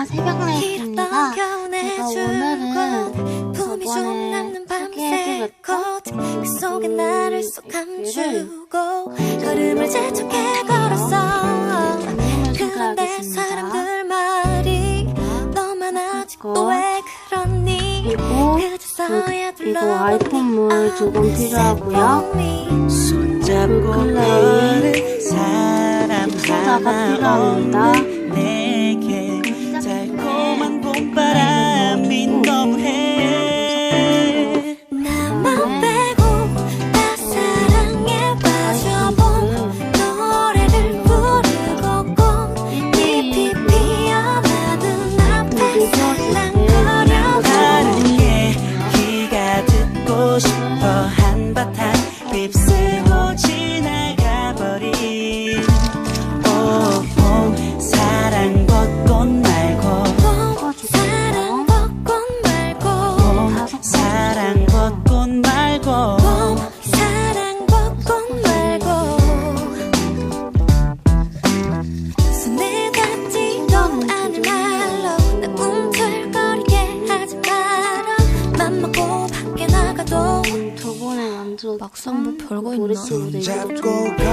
안녕하세요 새벽레이트입니다 제가 오늘은 저번에 소개해드렸던 그 감추고 걸음을 재촉해 걸었어. 그런데 소개하겠습니다. 사람들 말이 너만 아직도 왜 그러니? 그리고 그, 이거 아이폰물 조금 필요하고요. 손잡고 걸은 사람 소다가 하나 저번에 만들었던 막상 뭐 별거 있나? 머릿속